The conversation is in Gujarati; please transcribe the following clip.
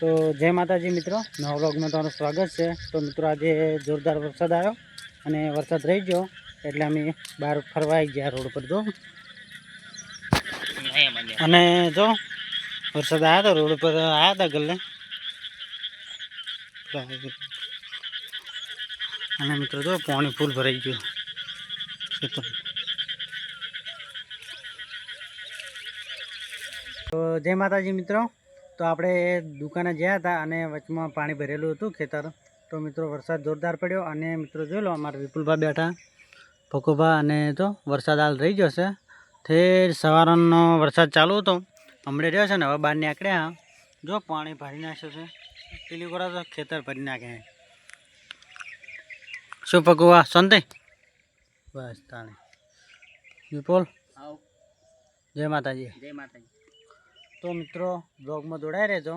તો જય માતાજી મિત્રો. નવા વ્લોગમાં તમારું સ્વાગત છે. તો મિત્રો આજે જોરદાર વરસાદ આવ્યો અને વરસાદ રહી ગયો એટલે અમે બહાર ફરવા આવી ગયા રોડ પર જો. અને જો, વરસાદ આવ્યો હતા રોડ પર આવ્યા હતા ગલ્લે. અને મિત્રો જો, પાણી ફૂલ ભરાઈ ગયું. ખેતર તો જય માતાજી મિત્રો. તો આપણે દુકાને ગયા હતા અને વચમાં પાણી ભરેલું હતું ખેતર તો મિત્રો વરસાદ જોરદાર પડ્યો અને મિત્રો જોઈ લો અમારા વિપુલભાઈ બેઠા. ભોકોભા અને તો વરસાદ હાલ રહી ગયો છે. ઠેર સવારનો વરસાદ ચાલુ હતો. હમણાં રહ્યો છે ને હવે બહાર નીકળ્યા. જો પાણી ભરી નાખ્યું છે. પેલી કોરા તો ખેતર ભરી નાખે. શું પકવા સંતે બસ તાણે. વિપુલ? જય માતાજી. જય માતાજી. તો મિત્રો બ્લોગમાં જોડાઈ રહેજો.